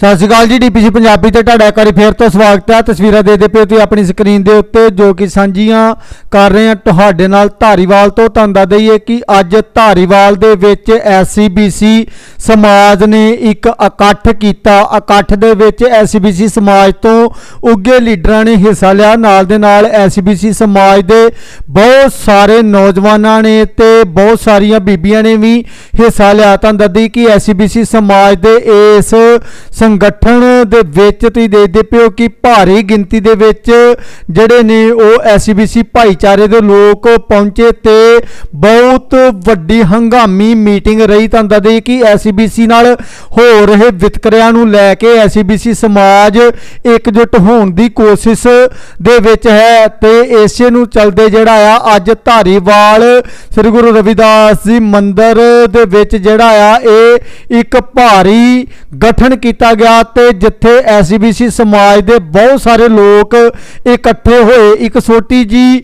ਸਤਿ ਸ਼੍ਰੀ ਅਕਾਲ ਜੀ, ਡੀਪੀਸੀ ਪੰਜਾਬੀ ਤੇ ਤੁਹਾਡਾ ਇੱਕ ਵਾਰੀ ਫੇਰ ਤੋਂ ਸਵਾਗਤ ਹੈ। ਤਸਵੀਰਾਂ ਦੇ ਦੇ ਪਏ ਤੁਸੀਂ ਆਪਣੀ ਸਕਰੀਨ ਦੇ ਉੱਤੇ, ਜੋ ਕਿ ਸਾਂਝੀਆਂ ਕਰ ਰਹੇ ਹਾਂ ਤੁਹਾਡੇ ਨਾਲ ਧਾਰੀਵਾਲ ਤੋਂ। ਤੁਹਾਨੂੰ ਦੱਸ ਦਈਏ ਕਿ ਅੱਜ ਧਾਰੀਵਾਲ ਦੇ ਵਿੱਚ ਐਸਸੀਬੀਸੀ ਸਮਾਜ ਨੇ ਇੱਕ ਇਕੱਠ ਕੀਤਾ। ਇਕੱਠ ਦੇ ਵਿੱਚ ਐਸਸੀਬੀਸੀ ਸਮਾਜ ਤੋਂ ਉੱਗੇ ਲੀਡਰਾਂ ਨੇ ਹਿੱਸਾ ਲਿਆ। ਨਾਲ ਦੇ ਨਾਲ ਐਸਸੀਬੀਸੀ ਸਮਾਜ ਦੇ ਬਹੁਤ ਸਾਰੇ ਨੌਜਵਾਨਾਂ ਨੇ ਤੇ ਬਹੁਤ ਸਾਰੀਆਂ ਬੀਬੀਆਂ ਨੇ ਵੀ ਹਿੱਸਾ ਲਿਆ। ਤੁਹਾਨੂੰ ਦੱਸਦੀ ਕਿ ਐਸਸੀਬੀਸੀ ਸਮਾਜ ਦੇ ਇਸ ਸੰਗਠਨ ਦੇ ਵਿੱਚ ਤੁਸੀਂ ਦੇਖਦੇ ਪਿਓ ਕਿ ਭਾਰੀ ਗਿਣਤੀ ਦੇ ਵਿੱਚ ਜਿਹੜੇ ਨੇ ਉਹ ਐਸਸੀਬੀਸੀ ਭਾਈਚਾਰੇ ਦੇ ਲੋਕ ਪਹੁੰਚੇ ਤੇ ਬਹੁਤ ਵੱਡੀ ਹੰਗਾਮੀ ਮੀਟਿੰਗ ਰਹੀ। ਤਾਂ ਦੱਸਦੇ ਕਿ ਐਸਸੀਬੀਸੀ ਨਾਲ ਹੋ ਰਹੇ ਵਿਤਕਰਿਆਂ ਨੂੰ ਲੈ ਕੇ ਐਸਸੀਬੀਸੀ ਸਮਾਜ ਇਕਜੁੱਟ ਹੋਣ ਦੀ ਕੋਸ਼ਿਸ਼ ਦੇ ਵਿੱਚ ਹੈ ਤੇ ਇਸੇ ਨੂੰ ਚਲਦੇ ਜਿਹੜਾ ਆ, ਅੱਜ ਧਾਰੀਵਾਲ ਸ੍ਰੀ ਗੁਰੂ ਰਵਿਦਾਸ ਜੀ ਮੰਦਿਰ ਦੇ ਵਿੱਚ ਜਿਹੜਾ ਆ, ਇਹ ਇੱਕ ਭਾਰੀ ਗਠਨ ਕੀਤਾ ਗਿਆ ਤੇ ਜਿੱਥੇ ਐਸਬੀਸੀ ਸਮਾਜ ਦੇ ਬਹੁਤ ਸਾਰੇ ਲੋਕ ਇਕੱਠੇ ਹੋਏ। ਇੱਕ ਛੋਟੀ ਜੀ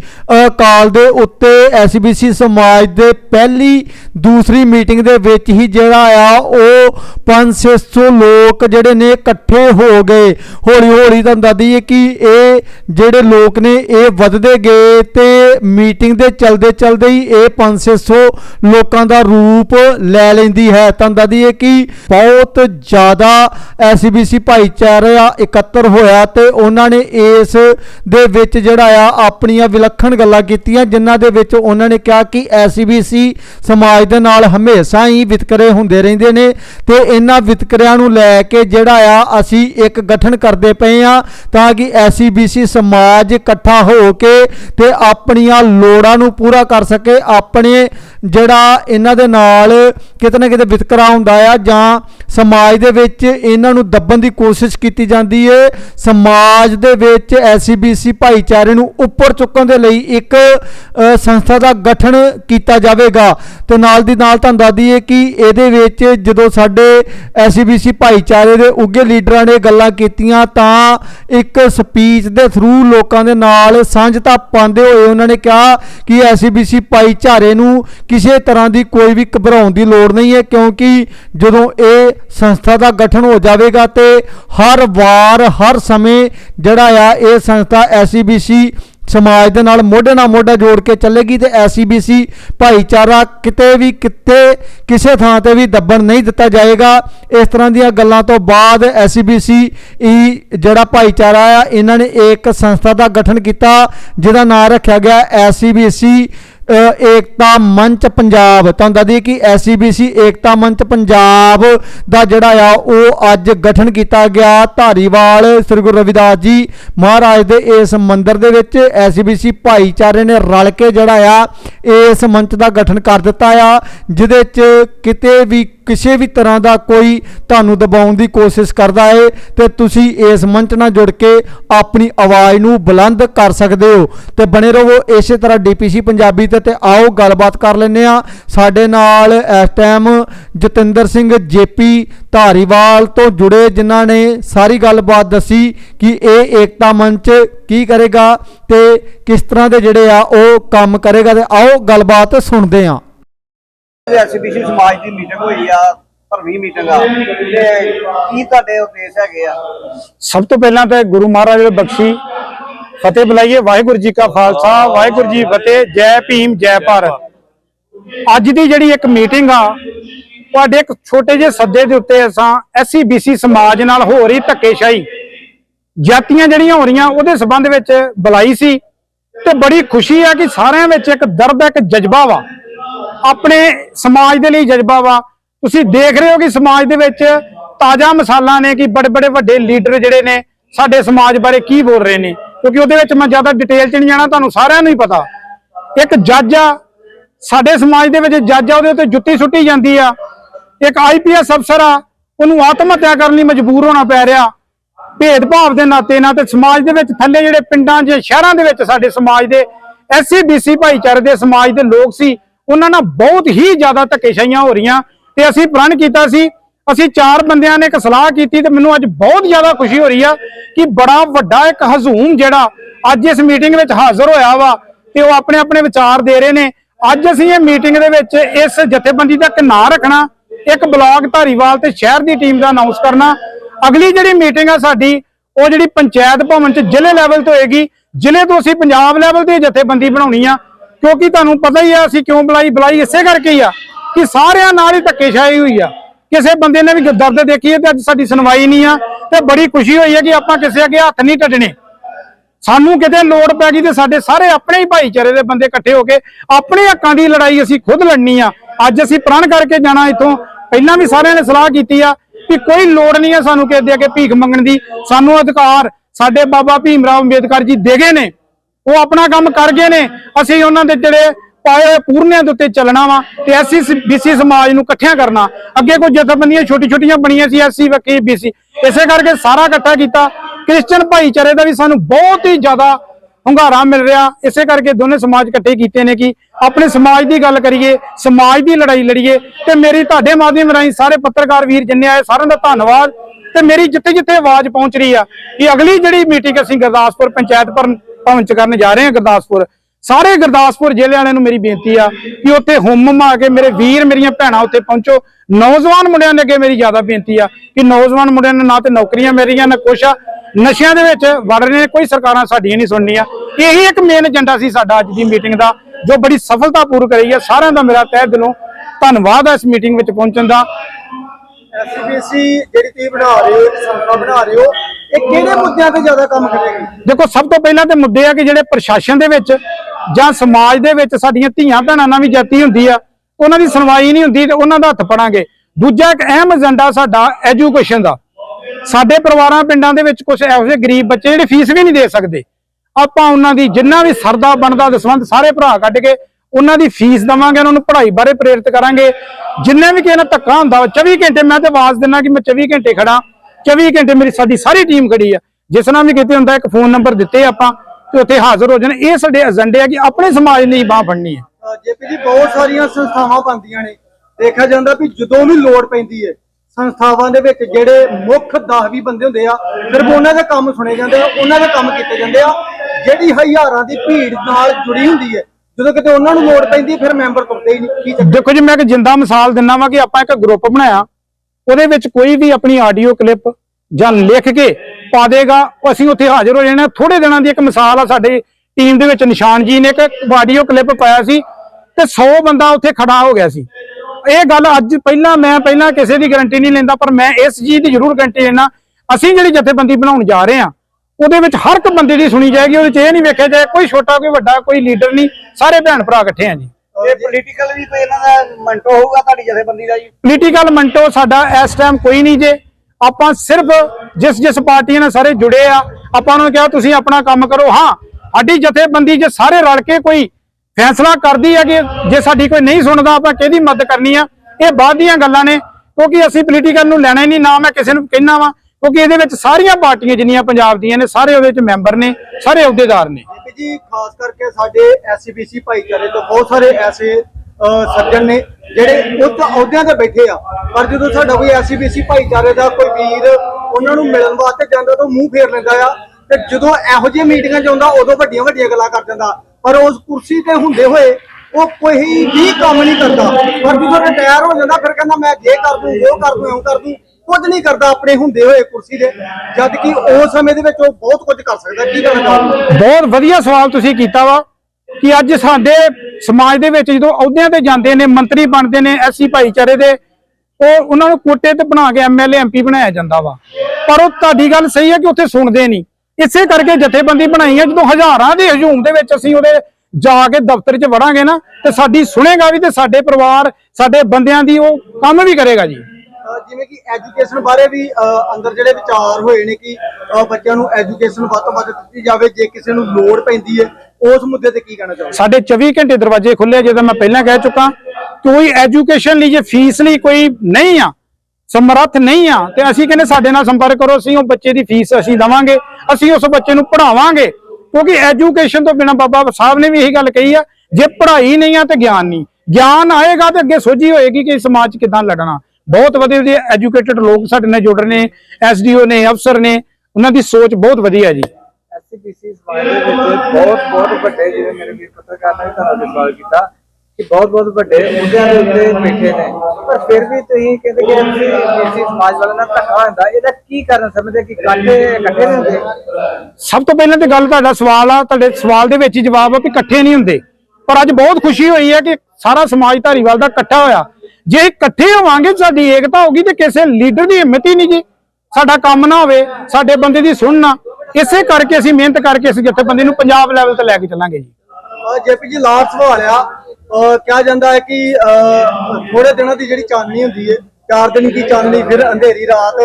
ਕਾਲ ਦੇ ਉੱਤੇ ਐਸਬੀਸੀ ਸਮਾਜ ਦੇ ਪਹਿਲੀ, ਦੂਸਰੀ ਮੀਟਿੰਗ ਦੇ ਵਿੱਚ ਹੀ ਜਿਹੜਾ ਆ, ਉਹ 500 ਲੋਕ ਜਿਹੜੇ ਨੇ ਇਕੱਠੇ ਹੋ ਗਏ। ਹੌਲੀ ਹੌਲੀ ਤੁਹਾਨੂੰ ਦੱਸ ਦਈਏ ਕਿ ਇਹ ਜਿਹੜੇ ਲੋਕ ਨੇ, ਇਹ ਵੱਧਦੇ ਗਏ ਤੇ ਮੀਟਿੰਗ ਦੇ ਚਲਦੇ ਚਲਦੇ ਹੀ ਇਹ 500 ਲੋਕਾਂ ਦਾ ਰੂਪ ਲੈ ਲੈਂਦੀ ਹੈ। ਤੁਹਾਨੂੰ ਦੱਸ ਦਈਏ ਕਿ ਬਹੁਤ ਜ਼ਿਆਦਾ ਐਸਬੀਸੀ ਭਾਈਚਾਰਾ ਇਕੱਤਰ ਹੋਇਆ ਤੇ ਉਹਨਾਂ ਨੇ ਇਸ ਦੇ ਵਿੱਚ ਜਿਹੜਾ ਆ ਆਪਣੀਆਂ ਵਿਲੱਖਣ ਗੱਲਾਂ ਕੀਤੀਆਂ, ਜਿਨ੍ਹਾਂ ਦੇ ਵਿੱਚ ਉਹਨਾਂ ਨੇ ਕਿਹਾ ਕਿ ਐਸਬੀਸੀ ਸਮਾਜ ਦੇ ਨਾਲ ਹਮੇਸ਼ਾ ਹੀ ਵਿਤਕਰੇ ਹੁੰਦੇ ਰਹਿੰਦੇ ਨੇ ਤੇ ਇਹਨਾਂ ਵਿਤਕਰਿਆਂ ਨੂੰ ਲੈ ਕੇ ਜਿਹੜਾ ਆ ਅਸੀਂ ਇੱਕ ਗਠਨ ਕਰਦੇ ਪਏ ਆ ਤਾਂ ਕਿ ਐਸਬੀਸੀ ਸਮਾਜ ਇਕੱਠਾ ਹੋ ਕੇ ਤੇ ਆਪਣੀਆਂ ਲੋੜਾਂ ਨੂੰ ਪੂਰਾ ਕਰ ਸਕੇ, ਆਪਣੇ ਜਿਹੜਾ ਇਹਨਾਂ ਦੇ ਨਾਲ ਕਿਤੇ ਨਾ ਕਿਤੇ ਵਿਤਕਰਾ ਹੁੰਦਾ ਆ ਜਾਂ ਸਮਾਜ ਦੇ ਵਿੱਚ ਇਹਨਾਂ ਨੂੰ ਦੱਬਣ ਦੀ ਕੋਸ਼ਿਸ਼ ਕੀਤੀ ਜਾਂਦੀ ਹੈ ਸਮਾਜ ਦੇ ਵਿੱਚ ਐਸਸੀਬੀਸੀ ਭਾਈਚਾਰੇ ਨੂੰ ਉੱਪਰ ਚੁੱਕਣ ਦੇ ਲਈ ਇੱਕ ਸੰਸਥਾ ਦਾ ਗਠਨ ਕੀਤਾ ਜਾਵੇਗਾ। ਤੇ ਨਾਲ ਦੀ ਨਾਲ ਤੁਹਾਨੂੰ ਦੱਸ ਦਈਏ ਕਿ ਇਹਦੇ ਵਿੱਚ ਜਦੋਂ ਸਾਡੇ ਐਸਸੀਬੀਸੀ ਭਾਈਚਾਰੇ ਦੇ ਉੱਗੇ ਲੀਡਰਾਂ ਨੇ ਗੱਲਾਂ ਕੀਤੀਆਂ, ਤਾਂ ਇੱਕ ਸਪੀਚ ਦੇ ਥਰੂ ਲੋਕਾਂ ਦੇ ਨਾਲ ਸਾਂਝਤਾ ਪਾਉਂਦੇ ਹੋਏ ਉਹਨਾਂ ਨੇ ਕਿਹਾ ਕਿ ਐਸਸੀਬੀਸੀ ਭਾਈਚਾਰੇ ਨੂੰ ਕਿਸੇ ਤਰ੍ਹਾਂ ਦੀ ਕੋਈ ਵੀ ਘਬਰਾਉਣ ਦੀ ਲੋੜ ਨਹੀਂ ਹੈ ਕਿਉਂਕਿ ਜਦੋਂ ਇਹ ਸੰਸਥਾ ਦਾ ਗਠਨ ਹੋ ਜਾਵੇਗਾ ਤੇ ਹਰ ਵਾਰ, ਹਰ ਸਮੇਂ ਜਿਹੜਾ ਆ, ਇਹ ਸੰਸਥਾ ਐਸਸੀਬੀਸੀ ਸਮਾਜ ਦੇ ਨਾਲ ਮੋਢੇ ਨਾਲ ਮੋਢਾ ਜੋੜ ਕੇ ਚੱਲੇਗੀ ਤੇ ਐਸਸੀਬੀਸੀ ਭਾਈਚਾਰਾ ਕਿਤੇ ਵੀ ਕਿਤੇ, ਕਿਸੇ ਥਾਂ ਤੇ ਵੀ ਦੱਬਣ ਨਹੀਂ ਦਿੱਤਾ ਜਾਏਗਾ। ਇਸ ਤਰ੍ਹਾਂ ਦੀਆਂ ਗੱਲਾਂ ਤੋਂ ਬਾਅਦ ਐਸਸੀਬੀਸੀ ਇਹ ਜਿਹੜਾ ਭਾਈਚਾਰਾ ਆ, ਇਹਨਾਂ ਨੇ ਇੱਕ ਸੰਸਥਾ ਦਾ ਗਠਨ ਕੀਤਾ, ਜਿਹਦਾ ਨਾਮ ਰੱਖਿਆ ਗਿਆ ਐਸਸੀਬੀਸੀ ਏਕਤਾ ਮੰਚ ਪੰਜਾਬ। ਤੁਹਾਨੂੰ ਦੱਸ ਦਈਏ ਕਿ ਐਸਸੀਬੀਸੀ ਏਕਤਾ ਮੰਚ ਪੰਜਾਬ ਦਾ ਜਿਹੜਾ ਆ, ਉਹ ਅੱਜ ਗਠਨ ਕੀਤਾ ਗਿਆ। ਧਾਰੀਵਾਲ ਸ੍ਰੀ ਗੁਰੂ ਰਵਿਦਾਸ ਜੀ ਮਹਾਰਾਜ ਦੇ ਇਸ ਮੰਦਿਰ ਦੇ ਵਿੱਚ ਐਸਸੀਬੀਸੀ ਭਾਈਚਾਰੇ ਨੇ ਰਲ ਕੇ ਜਿਹੜਾ ਆ, ਇਸ ਮੰਚ ਦਾ ਗਠਨ ਕਰ ਦਿੱਤਾ ਆ, ਜਿਹਦੇ 'ਚ ਕਿਤੇ ਵੀ ਕਿਸੇ ਵੀ ਤਰ੍ਹਾਂ ਦਾ ਕੋਈ ਤੁਹਾਨੂੰ ਦਬਾਉਣ ਦੀ ਕੋਸ਼ਿਸ਼ ਕਰਦਾ ਏ, ਤੇ ਤੁਸੀਂ ਇਸ ਮੰਚ ਨਾਲ ਜੁੜ ਕੇ ਆਪਣੀ ਆਵਾਜ਼ ਨੂੰ ਬੁਲੰਦ ਕਰ ਸਕਦੇ ਹੋ। ਤੇ ਬਣੇ ਰਹੋ ਇਸੇ ਤਰ੍ਹਾਂ ਡੀਪੀਸੀ ਪੰਜਾਬੀ ਤੇ ਤੇ ਆਓ ਗੱਲਬਾਤ ਕਰ ਲੈਂਦੇ ਆ ਸਾਡੇ ਨਾਲ ਇਸ ਟਾਈਮ ਜਤਿੰਦਰ ਸਿੰਘ ਜੇਪੀ ਧਾਰੀਵਾਲ ਤੋਂ ਜੁੜੇ ਜਿਨ੍ਹਾਂ ਨੇ ਸਾਰੀ ਗੱਲਬਾਤ ਦੱਸੀ ਕਿ ਇਹ ਏਕਤਾ ਮੰਚ ਕੀ ਕਰੇਗਾ ਤੇ ਕਿਸ ਤਰ੍ਹਾਂ ਦੇ ਜਿਹੜੇ ਆ ਉਹ ਕੰਮ ਕਰੇਗਾ ਤੇ ਆਓ ਗੱਲਬਾਤ ਸੁਣਦੇ ਆ ਐਸਬੀਸੀ ਸਮਾਜ ਦੀ ਮੀਟਿੰਗ ਹੋਈ ਆ ਭਰਵੀਂ ਮੀਟਿੰਗ ਆ। ਤੇ ਕੀ ਤੁਹਾਡੇ ਉਦੇਸ਼ ਹੈਗੇ ਆ? ਸਭ ਤੋਂ ਪਹਿਲਾਂ ਤਾਂ ਗੁਰੂ ਮਹਾਰਾਜ ਨੇ ਬਖਸ਼ੀ ਫਤਿਹ ਬੁਲਾਈਏ ਵਾਹਿਗੁਰੂ ਜੀ ਕਾ ਖਾਲਸਾ ਵਾਹਿਗੁਰੂ ਜੀ ਫਤਿਹ ਜੈ ਭੀਮ ਜੈ ਭਾਰਤ। ਅੱਜ ਦੀ ਜਿਹੜੀ ਇੱਕ ਮੀਟਿੰਗ ਆ ਤੁਹਾਡੇ ਇੱਕ ਛੋਟੇ ਜਿਹੇ ਸੱਦੇ ਦੇ ਉੱਤੇ ਅਸਾਂ ਐਸਸੀਬੀਸੀ ਸਮਾਜ ਨਾਲ ਹੋ ਰਹੀ ਧੱਕੇਸ਼ਾਹੀ। ਜਾਤੀਆਂ ਜਿਹੜੀਆਂ ਹੋ ਰਹੀਆਂ ਉਹਦੇ ਸਬੰਧ ਵਿੱਚ ਬੁਲਾਈ ਸੀ ਤੇ ਬੜੀ ਖੁਸ਼ੀ ਆ ਕਿ ਸਾਰਿਆਂ ਵਿੱਚ ਇੱਕ ਦਰਦ ਇੱਕ ਜਜ਼ਬਾ ਵਾ। ਆਪਣੇ ਸਮਾਜ ਦੇ ਲਈ ਜਜ਼ਬਾ ਵਾ। ਤੁਸੀਂ ਦੇਖ ਰਹੇ ਹੋ ਕਿ ਸਮਾਜ ਦੇ ਵਿੱਚ ਤਾਜ਼ਾ ਮਿਸਾਲਾਂ ਨੇ ਕਿ ਬੜੇ ਬੜੇ ਵੱਡੇ ਲੀਡਰ ਜਿਹੜੇ ਨੇ ਸਾਡੇ ਸਮਾਜ ਬਾਰੇ ਕੀ ਬੋਲ ਰਹੇ ਨੇ। ਕਿਉਂਕਿ ਉਹਦੇ ਵਿੱਚ ਮੈਂ ਜ਼ਿਆਦਾ ਡਿਟੇਲ 'ਚ ਨਹੀਂ ਜਾਣਾ, ਤੁਹਾਨੂੰ ਸਾਰਿਆਂ ਨੂੰ ਹੀ ਪਤਾ। ਇੱਕ ਜੱਜ ਆ, ਸਾਡੇ ਸਮਾਜ ਦੇ ਵਿੱਚ ਜੱਜ ਆ, ਉਹਦੇ ਉੱਤੇ ਜੁੱਤੀ ਸੁੱਟੀ ਜਾਂਦੀ ਆ। ਇੱਕ ਆਈਪੀਐਸ ਅਫਸਰ ਆ, ਉਹਨੂੰ ਆਤਮ ਹੱਤਿਆ ਕਰਨ ਲਈ ਮਜਬੂਰ ਹੋਣਾ ਪੈ ਰਿਹਾ। ਭੇਦਭਾਵ ਦੇ ਨਾਤੇ ਨਾਲ ਤੇ ਸਮਾਜ ਦੇ ਵਿੱਚ ਥੱਲੇ ਜਿਹੜੇ ਪਿੰਡਾਂ 'ਚ ਸ਼ਹਿਰਾਂ ਦੇ ਵਿੱਚ ਸਾਡੇ ਸਮਾਜ ਦੇ ਐਸਸੀ ਬੀਸੀ ਭਾਈਚਾਰੇ ਦੇ ਸਮਾਜ ਦੇ ਲੋਕ ਸੀ, ਉਹਨਾਂ ਨਾਲ ਬਹੁਤ ਹੀ ਜ਼ਿਆਦਾ ਧੱਕੇਸ਼ਾਹੀਆਂ ਹੋ ਰਹੀਆਂ ਤੇ ਅਸੀਂ ਪ੍ਰਣ ਕੀਤਾ ਸੀ ਅਸੀਂ ਚਾਰ ਬੰਦਿਆਂ ਨੇ ਇੱਕ ਸਲਾਹ ਕੀਤੀ ਤੇ ਮੈਨੂੰ ਅੱਜ ਬਹੁਤ ਜ਼ਿਆਦਾ ਖੁਸ਼ੀ ਹੋ ਰਹੀ ਆ ਕਿ ਬੜਾ ਵੱਡਾ ਇੱਕ ਹਜ਼ੂਮ ਜਿਹੜਾ ਅੱਜ ਇਸ ਮੀਟਿੰਗ ਵਿੱਚ ਹਾਜ਼ਰ ਹੋਇਆ ਵਾ ਤੇ ਉਹ ਆਪਣੇ ਆਪਣੇ ਵਿਚਾਰ ਦੇ ਰਹੇ ਨੇ। ਅੱਜ ਅਸੀਂ ਇਹ ਮੀਟਿੰਗ ਦੇ ਵਿੱਚ ਇਸ ਜਥੇਬੰਦੀ ਦਾ ਇੱਕ ਨਾਂ ਰੱਖਣਾ, ਇੱਕ ਬਲਾਕ ਧਾਰੀਵਾਲ ਤੇ ਸ਼ਹਿਰ ਦੀ ਟੀਮ ਦਾ ਅਨਾਉਂਸ ਕਰਨਾ। ਅਗਲੀ ਜਿਹੜੀ ਮੀਟਿੰਗ ਆ ਸਾਡੀ, ਉਹ ਜਿਹੜੀ ਪੰਚਾਇਤ ਭਵਨ ਚ ਜ਼ਿਲ੍ਹੇ ਲੈਵਲ ਤੇ ਹੋਏਗੀ, ਜ਼ਿਲ੍ਹੇ ਤੋਂ ਅਸੀਂ ਪੰਜਾਬ ਲੈਵਲ ਤੇ ਜਥੇਬੰਦੀ ਬਣਾਉਣੀ ਆ। ਕਿਉਂਕਿ ਤੁਹਾਨੂੰ ਪਤਾ ਹੀ ਆ ਅਸੀਂ ਕਿਉਂ ਬੁਲਾਈ ਬੁਲਾਈ ਇਸੇ ਕਰਕੇ ਹੀ ਆ ਕਿ ਸਾਰਿਆਂ ਨਾਲ ਹੀ ਧੱਕੇਸ਼ਾਹੀ ਹੋਈ ਆ। ਕਿਸੇ ਬੰਦੇ ਨੇ ਵੀ ਦਰਦ ਦੇਖੀਏ ਤੇ ਅੱਜ ਸਾਡੀ ਸੁਣਵਾਈ ਨਹੀਂ ਆ ਤੇ ਬੜੀ ਖੁਸ਼ੀ ਹੋਈ ਹੈ ਕਿ ਆਪਾਂ ਕਿਸੇ ਅੱਗੇ ਹੱਥ ਨਹੀਂ ਟੱਡਣੇ। ਸਾਨੂੰ ਕਿਤੇ ਲੋੜ ਪੈ ਗਈ ਤੇ ਸਾਡੇ ਸਾਰੇ ਆਪਣੇ ਹੀ ਭਾਈਚਾਰੇ ਦੇ ਬੰਦੇ ਇਕੱਠੇ ਹੋ ਕੇ ਆਪਣੇ ਹੱਕਾਂ ਦੀ ਲੜਾਈ ਅਸੀਂ ਖੁਦ ਲੜਨੀ ਆ। ਅੱਜ ਅਸੀਂ ਪ੍ਰਣ ਕਰਕੇ ਜਾਣਾ ਇੱਥੋਂ। ਪਹਿਲਾਂ ਵੀ ਸਾਰਿਆਂ ਨੇ ਸਲਾਹ ਕੀਤੀ ਆ ਕਿ ਕੋਈ ਲੋੜ ਨਹੀਂ ਆ ਸਾਨੂੰ ਕਿਸੇ ਦੇ ਅੱਗੇ ਭੀਖ ਮੰਗਣ ਦੀ। ਸਾਨੂੰ ਅਧਿਕਾਰ ਸਾਡੇ ਬਾਬਾ ਭੀਮ ਰਾਓ ਅੰਬੇਦਕਰ ਜੀ ਦੇ ਗਏ ਨੇ। ਉਹ ਆਪਣਾ ਕੰਮ ਕਰ ਗਏ ਨੇ। ਅਸੀਂ ਉਹਨਾਂ ਦੇ ਜਿਹੜੇ ਪਾਏ ਪੂਰਨਿਆਂ ਦੇ ਉੱਤੇ ਚੱਲਣਾ ਵਾ ਤੇ ਐਸਸੀ ਬੀਸੀ ਸਮਾਜ ਨੂੰ ਇਕੱਠਿਆਂ ਕਰਨਾ। ਅੱਗੇ ਕੋਈ ਜਥੇਬੰਦੀਆਂ ਛੋਟੀ ਛੋਟੀਆਂ ਬਣੀਆਂ ਸੀ ਐਸਸੀ ਵਕੀ, ਬੀਸੀ। ਇਸੇ ਕਰਕੇ ਸਾਰਾ ਇਕੱਠਾ ਕੀਤਾ। ਕ੍ਰਿਸਚਨ ਭਾਈਚਾਰੇ ਦਾ ਵੀ ਸਾਨੂੰ ਬਹੁਤ ਹੀ ਜ਼ਿਆਦਾ ਹੁੰਗਾਰਾ ਮਿਲ ਰਿਹਾ। ਇਸੇ ਕਰਕੇ ਦੋਨੇ ਸਮਾਜ ਇਕੱਠੇ ਕੀਤੇ ਨੇ ਕਿ ਆਪਣੇ ਸਮਾਜ ਦੀ ਗੱਲ ਕਰੀਏ, ਸਮਾਜ ਦੀ ਲੜਾਈ ਲੜੀਏ। ਤੇ ਮੇਰੀ ਤੁਹਾਡੇ ਮਾਧਿਅਮ ਰਾਹੀਂ ਸਾਰੇ ਪੱਤਰਕਾਰ ਵੀਰ ਜਿੰਨੇ ਆਏ, ਸਾਰਿਆਂ ਦਾ ਧੰਨਵਾਦ। ਤੇ ਮੇਰੀ ਜਿੱਥੇ ਜਿੱਥੇ ਆਵਾਜ਼ ਪਹੁੰਚ ਰਹੀ ਆ, ਕਿ ਅਗਲੀ ਜਿਹੜੀ ਮੀਟਿੰਗ ਅਸੀਂ ਗੁਰਦਾਸਪੁਰ ਪੰਚਾਇਤ ਭਵਨ ਭਵਨ ਚ ਕਰਨ ਜਾ ਰਹੇ ਹਾਂ ਗੁਰਦਾਸਪੁਰ ਸਾਰੇ ਗੁਰਦਾਸਪੁਰ ਜ਼ਿਲ੍ਹੇ ਵਾਲਿਆਂ ਨੂੰ ਮੇਰੀ ਬੇਨਤੀ ਆ ਕਿ ਉੱਥੇ ਹੁਮ ਆ ਕੇ ਮੇਰੇ ਵੀਰ ਮੇਰੀਆਂ ਭੈਣਾਂ ਉੱਥੇ ਪਹੁੰਚੋ। ਨੌਜਵਾਨ ਮੁੰਡਿਆਂ ਦੇ ਅੱਗੇ ਮੇਰੀ ਜ਼ਿਆਦਾ ਬੇਨਤੀ ਆ ਕਿ ਨੌਜਵਾਨ ਮੁੰਡਿਆਂ ਨੇ ਨਾ ਤੇ ਨੌਕਰੀਆਂ ਮੇਰੀਆਂ ਨਾ ਕੁਛ ਆ। ਨਸ਼ਿਆਂ ਦੇ ਵਿੱਚ ਵੜ ਰਹੇ ਨੇ ਕੋਈ ਸਰਕਾਰਾਂ ਸਾਡੀਆਂ ਨਹੀਂ ਸੁਣਨੀਆਂ। ਇਹੀ ਇੱਕ ਮੇਨ ਏਜੰਡਾ ਸੀ ਸਾਡਾ ਅੱਜ ਦੀ ਮੀਟਿੰਗ ਦਾ ਜੋ ਬੜੀ ਸਫਲਤਾਪੂਰਵਕ ਰਹੀ ਹੈ ਸਾਰਿਆਂ ਦਾ ਮੇਰਾ ਤਹਿ ਦਿਲੋਂ ਧੰਨਵਾਦ ਹੈ ਇਸ ਮੀਟਿੰਗ ਵਿੱਚ ਪਹੁੰਚਣ ਦਾ। ਐਸਬੀਸੀ ਜਿਹੜੀ ਤੁਸੀਂ ਬਣਾ ਰਹੇ ਹੋ ਸੰਸਥਾ ਬਣਾ ਰਹੇ ਹੋ ਇਹ ਕਿਹੜੇ ਮੁੱਦਿਆਂ ਤੇ ਜ਼ਿਆਦਾ ਕੰਮ ਕਰੇਗੀ? ਦੇਖੋ ਸਭ ਤੋਂ ਪਹਿਲਾਂ ਤੇ ਮੁੱਦੇ ਆ ਕਿ ਜਿਹੜੇ ਪ੍ਰਸ਼ਾਸਨ ਦੇ ਵਿੱਚ ਜਾਂ ਸਮਾਜ ਦੇ ਵਿੱਚ ਸਾਡੀਆਂ ਧੀਆਂ ਭੈਣਾਂ ਨਾਲ ਵੀ ਜਾਤੀ ਹੁੰਦੀ ਆ, ਉਹਨਾਂ ਦੀ ਸੁਣਵਾਈ ਨਹੀਂ ਹੁੰਦੀ ਤੇ ਉਹਨਾਂ ਦਾ ਹੱਥ ਪੜਾਂਗੇ ਦੂਜਾ ਇੱਕ ਅਹਿਮ ਏਜੰਡਾ ਸਾਡਾ ਐਜੂਕੇਸ਼ਨ ਦਾ। ਸਾਡੇ ਪਰਿਵਾਰਾਂ ਪਿੰਡਾਂ ਦੇ ਵਿੱਚ ਕੁਝ ਇਹੋ ਜਿਹੇ ਗਰੀਬ ਬੱਚੇ ਜਿਹੜੇ ਫੀਸ ਵੀ ਨਹੀਂ ਦੇ ਸਕਦੇ। ਆਪਾਂ ਉਹਨਾਂ ਦੀ ਜਿੰਨਾ ਵੀ ਸਰਦਾ ਬਣਦਾ ਦਸਵੰਦ ਸਾਰੇ ਭਰਾ ਕੱਢ ਕੇ ਉਹਨਾਂ ਦੀ ਫੀਸ ਦਵਾਂਗੇ, ਉਹਨਾਂ ਨੂੰ ਪੜ੍ਹਾਈ ਬਾਰੇ ਪ੍ਰੇਰਿਤ ਕਰਾਂਗੇ। ਜਿੰਨੇ ਵੀ ਕਿਸੇ ਨਾਲ ਧੱਕਾ ਹੁੰਦਾ ਵਾ 24 ਘੰਟੇ ਮੈਂ ਤੇ ਆਵਾਜ਼ ਦਿੰਦਾ ਕਿ ਮੈਂ 24 ਘੰਟੇ ਖੜਾ। 24 ਘੰਟੇ ਮੇਰੀ ਸਾਡੀ ਸਾਰੀ ਟੀਮ ਖੜੀ ਆ। ਜਿਸ ਨਾਲ ਵੀ ਕਿਤੇ ਹੁੰਦਾ, ਇੱਕ ਫੋਨ ਨੰਬਰ ਦਿੱਤੇ ਆਪਾਂ। ਤੇ ਉੱਥੇ ਹਾਜ਼ਰ ਹੋ ਜਾਣ। ਇਹ ਸਾਡੇ ਏਜੰਡੇ ਆ ਕਿ ਆਪਣੇ ਸਮਾਜ ਲਈ ਬਾਹ ਫੜਨੀ ਹੈ। ਜੇਪੀ ਜੀ ਬਹੁਤ ਸਾਰੀਆਂ ਸੰਸਥਾਵਾਂ ਬਣਦੀਆਂ ਨੇ। ਦੇਖਿਆ ਜਾਂਦਾ ਵੀ ਜਦੋਂ ਵੀ ਲੋੜ ਪੈਂਦੀ ਹੈ ਸੰਸਥਾਵਾਂ ਦੇ ਵਿੱਚ ਜਿਹੜੇ ਮੁੱਖ 10-20 ਬੰਦੇ ਹੁੰਦੇ ਆ ਸਿਰਫ ਉਹਨਾਂ ਦੇ ਕੰਮ ਸੁਣੇ ਜਾਂਦੇ ਆ ਉਹਨਾਂ ਦੇ ਕੰਮ ਕੀਤੇ ਜਾਂਦੇ ਆ। ਜਿਹੜੀ ਹਜ਼ਾਰਾਂ ਦੀ ਭੀੜ ਨਾਲ ਜੁੜੀ ਹੁੰਦੀ ਹੈ ਜਦੋਂ ਕਿਤੇ ਉਹਨਾਂ ਨੂੰ ਲੋੜ ਪੈਂਦੀ ਫਿਰ ਮੈਂਬਰ ਤੁਰਦੇ ਹੀ ਨਹੀਂ। ਦੇਖੋ ਜੀ ਮੈਂ ਇੱਕ ਜਿੰਦਾ ਮਿਸਾਲ ਦਿੰਦਾ ਵਾਂ ਕਿ ਆਪਾਂ ਇੱਕ ਗਰੁੱਪ ਬਣਾਇਆ। ਉਹਦੇ ਵਿੱਚ ਕੋਈ ਵੀ ਆਪਣੀ ਆਡੀਓ ਕਲਿੱਪ ਜਾਂ ਲਿਖ ਕੇ ਪਾ ਦੇਗਾ। ਅਸੀਂ ਉੱਥੇ ਹਾਜ਼ਰ ਹੋ ਜਾਣਾ। ਥੋੜੇ ਦਿਨਾਂ ਦੀ ਇੱਕ ਮਿਸਾਲ ਆ ਸਾਡੇ ਟੀਮ ਦੇ ਵਿੱਚ। ਨਿਸ਼ਾਨ ਜੀ ਨੇ ਇੱਕ ਆਡੀਓ ਕਲਿੱਪ ਪਾਇਆ ਸੀ ਤੇ 100 ਬੰਦਾ ਉੱਥੇ ਖੜਾ ਹੋ ਗਿਆ ਸੀ। ਇਹ ਗੱਲ ਅੱਜ ਪਹਿਲਾਂ ਮੈਂ ਪਹਿਲਾਂ ਕਿਸੇ ਦੀ ਗਾਰੰਟੀ ਨਹੀਂ ਲੈਂਦਾ ਪਰ ਮੈਂ ਇਸ ਚੀਜ਼ ਦੀ ਜ਼ਰੂਰ ਗਾਰੰਟੀ ਲੈਣਾ ਅਸੀਂ ਜਿਹੜੀ ਜਥੇਬੰਦੀ ਬਣਾਉਣ ਜਾ ਰਹੇ ਹਾਂ ਉਹਦੇ ਵਿੱਚ ਹਰ ਇੱਕ ਬੰਦੇ ਦੀ ਸੁਣੀ ਜਾਏਗੀ। ਉਹਦੇ 'ਚ ਇਹ ਨਹੀਂ ਵੇਖਿਆ ਜਾਏ ਕੋਈ ਛੋਟਾ ਕੋਈ ਵੱਡਾ ਕੋਈ ਲੀਡਰ ਨਹੀਂ। ਸਾਰੇ ਭੈਣ ਭਰਾ ਇਕੱਠੇ ਆ ਜੀ। ਇਹ ਪੋਲੀਟੀਕਲ ਵੀ ਕੋਈ ਇਹਨਾਂ ਦਾ ਮੰਟੋ ਹੋਊਗਾ ਤੁਹਾਡੀ ਜਥੇਬੰਦੀ ਦਾ ਜੀ? ਪੋਲੀਟੀਕਲ ਮੰਟੋ ਸਾਡਾ ਇਸ ਟਾਈਮ ਕੋਈ ਨਹੀਂ ਜੇ। ਆਪਾਂ ਸਿਰਫ ਜਿਸ ਜਿਸ ਪਾਰਟੀਆਂ ਨਾਲ ਸਾਰੇ ਜੁੜੇ ਆ, ਆਪਾਂ ਉਹਨਾਂ ਨੂੰ ਕਿਹਾ, ਤੁਸੀਂ ਆਪਣਾ ਕੰਮ ਕਰੋ। ਹਾਂ, ਸਾਡੀ ਜਥੇਬੰਦੀ ਜੇ ਸਾਰੇ ਰਲ ਕੇ ਕੋਈ ਫੈਸਲਾ ਕਰਦੀ ਹੈ ਕਿ ਜੇ ਸਾਡੀ ਕੋਈ ਨਹੀਂ ਸੁਣਦਾ, ਆਪਾਂ ਕਿਹਦੀ ਮਦਦ ਕਰਨੀ ਆ? ਇਹ ਬਾਅਦ ਦੀਆਂ ਗੱਲਾਂ ਨੇ, ਕਿਉਂਕਿ ਅਸੀਂ ਪੋਲੀਟੀਕਲ ਨੂੰ ਲੈਣਾ ਹੀ ਨਹੀਂ, ਨਾ ਮੈਂ ਕਿਸੇ ਨੂੰ ਕਹਿਣਾ ਵਾ, ਕਿਉਂਕਿ ਇਹਦੇ ਵਿੱਚ ਸਾਰੀਆਂ ਪਾਰਟੀਆਂ ਜਿੰਨੀਆਂ ਪੰਜਾਬ ਦੀਆਂ ਨੇ, ਸਾਰੇ ਉਹਦੇ ਵਿੱਚ ਮੈਂਬਰ ਨੇ, ਸਾਰੇ ਅਹੁਦੇਦਾਰ ਨੇ। ਜੀ, ਖਾਸ ਕਰਕੇ ਸਾਡੇ ਐਸਸੀਬੀਸੀ ਭਾਈਚਾਰੇ ਤੋਂ ਬਹੁਤ ਸਾਰੇ ਐਸੇ ਸੱਜਣ ਨੇ ਜਿਹੜੇ ਉੱਚ ਅਹੁਦਿਆਂ ਤੇ ਬੈਠੇ ਆ। ਪਰ ਜਦੋਂ ਸਾਡਾ ਕੋਈ ਐਸਸੀਬੀਸੀ ਭਾਈਚਾਰੇ ਦਾ ਕੋਈ ਵੀਰ ਉਹਨਾਂ ਨੂੰ ਮਿਲਣ ਵਾਸਤੇ ਜਾਂਦਾ, ਤਾਂ ਮੂੰਹ ਫੇਰ ਲੈਂਦਾ ਆ। ਤੇ ਜਦੋਂ ਇਹੋ ਜਿਹੀ ਮੀਟਿੰਗਾਂ 'ਚ ਆਉਂਦਾ, ਉਦੋਂ ਵੱਡੀਆਂ ਵੱਡੀਆਂ ਗੱਲਾਂ ਕਰ ਦਿੰਦਾ। ਪਰ ਉਸ ਕੁਰਸੀ ਤੇ ਹੁੰਦੇ ਹੋਏ ਉਹ ਕੋਈ ਵੀ ਕੰਮ ਨਹੀਂ ਕਰਦਾ। ਪਰ ਜਦੋਂ ਰਿਟਾਇਰ ਹੋ ਜਾਂਦਾ, ਫਿਰ ਕਹਿੰਦਾ, ਮੈਂ ਜੇ ਕਰ ਦੂੰ, ਉਹ ਕਰ ਦੂੰ ਇਉਂ ਕਰ ਦੂੰ। ਕੁਝ ਨਹੀਂ ਕਰਦਾ ਆਪਣੇ ਹੁੰਦੇ ਹੋਏ ਕੁਰਸੀ ਦੇ ਜਦ ਕਿ ਉਸ ਸਮੇਂ ਦੇ ਵਿੱਚ ਉਹ ਬਹੁਤ ਕੁਝ ਕਰ ਸਕਦਾ, ਕੀ ਕਹਿਣਾ ਬਹੁਤ ਵਧੀਆ ਸਵਾਲ ਤੁਸੀਂ ਕੀਤਾ ਵਾ। ਕਿ ਅੱਜ ਸਾਡੇ ਸਮਾਜ ਦੇ ਵਿੱਚ ਜਦੋਂ ਅਹੁਦਿਆਂ ਤੇ ਜਾਂਦੇ ਨੇ, ਮੰਤਰੀ ਬਣਦੇ ਨੇ ਐਸਸੀ ਭਾਈਚਾਰੇ ਦੇ, ਉਹ ਉਹਨਾਂ ਨੂੰ ਕੋਟੇ ਤੇ ਬਣਾ ਕੇ ਐਮਐਲਏ ਐਮਪੀ ਬਣਾਇਆ ਜਾਂਦਾ ਵਾ। ਪਰ ਉਹ ਤੁਹਾਡੀ ਗੱਲ ਸਹੀ ਹੈ ਕਿ ਉੱਥੇ ਸੁਣਦੇ ਨਹੀਂ। ਇਸੇ ਕਰਕੇ ਜਥੇਬੰਦੀ ਬਣਾਈ ਹੈ, ਜਦੋਂ ਹਜ਼ਾਰਾਂ ਦੇ ਹਜੂਮ ਦੇ ਵਿੱਚ ਅਸੀਂ ਉਹਦੇ ਜਾ ਕੇ ਦਫ਼ਤਰ 'ਚ ਵੜਾਂਗੇ ਨਾ, ਤੇ ਸਾਡੀ ਸੁਣੇਗਾ ਵੀ ਤੇ ਸਾਡੇ ਪਰਿਵਾਰ, ਸਾਡੇ ਬੰਦਿਆਂ ਦੀ ਉਹ ਕੰਮ ਵੀ ਕਰੇਗਾ ਜੀ। ਜਿਵੇਂ ਕਿ ਐਜੂਕੇਸ਼ਨ ਬਾਰੇ ਵੀ ਅੰਦਰ ਜਿਹੜੇ ਵਿਚਾਰ ਹੋਏ ਨੇ ਕਿ ਬੱਚਿਆਂ ਨੂੰ ਐਜੂਕੇਸ਼ਨ ਵੱਧ ਤੋਂ ਵੱਧ ਦਿੱਤੀ ਜਾਵੇ, ਜੇ ਕਿਸੇ ਨੂੰ ਲੋੜ ਪੈਂਦੀ ਹੈ ਉਸ ਮੁੱਦੇ ਤੇ ਕੀ ਕਹਿਣਾ ਚਾਹੋਗੇ? ਸਾਡੇ 24 ਘੰਟੇ ਦਰਵਾਜ਼ੇ ਖੁੱਲੇ ਜਿੱਦਾਂ ਮੈਂ ਪਹਿਲਾਂ ਕਹਿ ਚੁੱਕਾ। ਕੋਈ ਐਜੂਕੇਸ਼ਨ ਲਈ ਜੇ ਫੀਸ ਲਈ ਕੋਈ ਨਹੀਂ ਆ, ਸਮਰੱਥ ਨਹੀਂ ਆ, ਤੇ ਅਸੀਂ ਕਹਿੰਦੇ ਸਾਡੇ ਨਾਲ ਸੰਪਰਕ ਕਰੋ, ਅਸੀਂ ਉਹ ਬੱਚੇ ਦੀ ਫੀਸ ਅਸੀਂ ਦਵਾਂਗੇ, ਅਸੀਂ ਉਸ ਬੱਚੇ ਨੂੰ ਪੜ੍ਹਾਵਾਂਗੇ। ਕਿਉਂਕਿ ਐਜੂਕੇਸ਼ਨ ਤੋਂ ਬਿਨਾ ਬਾਬਾ ਸਾਹਿਬ ਨੇ ਵੀ ਇਹੀ ਗੱਲ ਕਹੀ ਆ, ਜੇ ਪੜ੍ਹਾਈ ਨਹੀਂ ਆ ਤੇ ਗਿਆਨ ਨਹੀਂ। ਗਿਆਨ ਆਏਗਾ ਤੇ ਅੱਗੇ ਸੋਝੀ ਹੋਏਗੀ ਕਿ ਸਮਾਜ 'ਚ ਕਿਦਾਂ ਲੜਨਾ ਬਹੁਤ ਵਧੀਆ ਵਧੀਆ ਐਜੂਕੇਟਡ ਲੋਕ ਸਾਡੇ ਨਾਲ ਜੁੜ ਰਹੇ ਨੇ ਐਸਡੀਓ ਨੇ, ਅਫਸਰ ਨੇ, ਉਹਨਾਂ ਦੀ ਸੋਚ ਬਹੁਤ ਵਧੀਆ ਜੀ। ਐਸਸੀਪੀਸੀ ਸਮਾਜ ਦੇ ਵਿੱਚ ਬਹੁਤ ਬਹੁਤ ਵੱਡੇ ਜਿਵੇਂ ਮੇਰੇ ਵੀਰ ਪੱਤਰਕਾਰ ਨੇ ਤੁਹਾਨੂੰ ਸਵਾਲ ਕੀਤਾ ਕਿ ਬਹੁਤ ਬਹੁਤ ਵੱਡੇ ਮੁੱਦਿਆਂ ਦੇ ਉੱਤੇ ਬੈਠੇ ਨੇ। ਪਰ ਫਿਰ ਵੀ ਤੁਸੀਂ ਕਹਿੰਦੇ ਕਿ ਅਸੀਂ ਸਮਾਜ ਵਾਲਿਆਂ ਨਾਲ ਧੱਕਾ ਹੁੰਦਾ, ਇਹਦਾ ਕੀ ਕਾਰਨ ਸਮਝਦੇ ਕਿ ਇਕੱਠੇ ਇਕੱਠੇ ਨਹੀਂ ਹੁੰਦੇ? ਸਭ ਤੋਂ ਪਹਿਲਾਂ ਤੇ ਗੱਲ ਤੁਹਾਡਾ ਸਵਾਲ ਆ, ਤੁਹਾਡੇ ਸਵਾਲ ਦੇ ਵਿੱਚ ਹੀ ਜਵਾਬ ਆ ਵੀ ਇਕੱਠੇ ਨਹੀਂ ਹੁੰਦੇ। ਪਰ ਅੱਜ ਬਹੁਤ ਖੁਸ਼ੀ ਹੋਈ ਹੈ ਕਿ ਸਾਰਾ ਸਮਾਜ ਧਾਰੀਵਾਲ ਦਾ ਇਕੱਠਾ ਹੋਇਆ। ਜੇ ਇਕੱਠੇ ਹੋਵਾਂਗੇ, ਸਾਡੀ ਏਕਤਾ ਹੋਗੀ ਤੇ ਕਿਸੇ ਲੀਡਰ ਦੀ ਹਿੰਮਤ ਹੀ ਨਹੀਂ ਜੀ। ਸਾਡਾ ਕੰਮ ਨਾ ਹੋਵੇ, ਸਾਡੇ ਬੰਦੇ ਦੀ ਸੁਣਨਾ। ਇਸੇ ਕਰਕੇ ਅਸੀਂ ਮਿਹਨਤ ਕਰਕੇ ਅਸੀਂ ਜਥੇਬੰਦੀ ਨੂੰ ਪੰਜਾਬ ਲੈਵਲ ਤੇ ਲੈ ਕੇ ਚੱਲਾਂਗੇ ਜੀ। ਜੇਪੀ ਜੀ ਲਾਸਟ ਸਵਾਲ ਆ। ਕਿਹਾ ਜਾਂਦਾ ਹੈ ਕਿ ਥੋੜੇ ਦਿਨਾਂ ਦੀ ਜਿਹੜੀ ਚਾਨਣੀ ਹੁੰਦੀ ਹੈ ਚਾਰ ਦਿਨ ਦੀ ਚਾਨਣੀ ਫਿਰ ਅੰਧੇਰੀ ਰਾਤ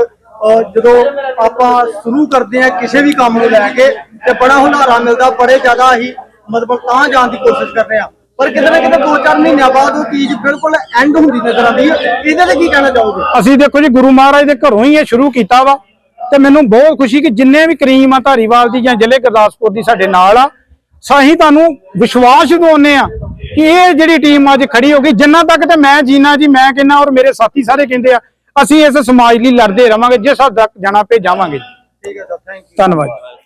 ਜਦੋਂ ਆਪਾਂ ਸ਼ੁਰੂ ਕਰਦੇ ਆ ਕਿਸੇ ਵੀ ਕੰਮ ਨੂੰ ਲੈ ਕੇ ਤੇ ਬੜਾ ਹੁਲਾਰਾ ਮਿਲਦਾ ਬੜੇ ਜ਼ਿਆਦਾ ਹੀ ਮਤਲਬ ਤਾਂ ਜਾਣ ਦੀ ਕੋਸ਼ਿਸ਼ ਕਰਦੇ ਆ ਪਰ ਕਿਤੇ ਨਾ ਕਿਤੇ ਦੋ ਚਾਰ ਮਹੀਨਿਆਂ ਬਾਅਦ ਉਹ ਚੀਜ਼ ਬਿਲਕੁਲ ਐਂਡ ਹੁੰਦੀ ਨਜ਼ਰ ਆਉਂਦੀ ਹੈ ਇਹਦੇ ਤੇ ਕੀ ਕਹਿਣਾ ਚਾਹੋਗੇ? ਅਸੀਂ ਦੇਖੋ ਜੀ ਗੁਰੂ ਮਹਾਰਾਜ ਦੇ ਘਰੋਂ ਹੀ ਇਹ ਸ਼ੁਰੂ ਕੀਤਾ ਵਾ। ਤੇ ਮੈਨੂੰ ਬਹੁਤ ਖੁਸ਼ੀ ਕਿ ਜਿੰਨੇ ਵੀ ਕਰੀਮ ਆ ਧਾਰੀਵਾਲ ਦੀ ਜਾਂ ਜ਼ਿਲ੍ਹੇ ਗੁਰਦਾਸਪੁਰ ਦੀ ਸਾਡੇ ਨਾਲ ਆ ਸਾਹੀਂ ਤੁਹਾਨੂੰ ਵਿਸ਼ਵਾਸ ਦਿਵਾਉਂਦੇ ਆ ਕਿ ਇਹ ਜਿਹੜੀ ਟੀਮ ਅੱਜ ਖੜੀ ਹੋ ਗਈ ਜਿੰਨਾ ਤੱਕ ਤੇ ਮੈਂ ਜੀਣਾ ਜੀ ਮੈਂ ਕਹਿੰਦਾ ਔਰ ਮੇਰੇ ਸਾਥੀ ਸਾਰੇ ਕਹਿੰਦੇ ਆ ਅਸੀਂ ਇਸ ਸਮਾਜ ਲਈ ਲੜਦੇ ਰਵਾਂਗੇ ਜਿਸ ਹੱਦ ਤੱਕ ਜਾਣਾ ਪੇ ਜਾਵਾਂਗੇ। ਠੀਕ ਹੈ ਸਰ ਥੈਂਕ ਯੂ ਧੰਨਵਾਦ।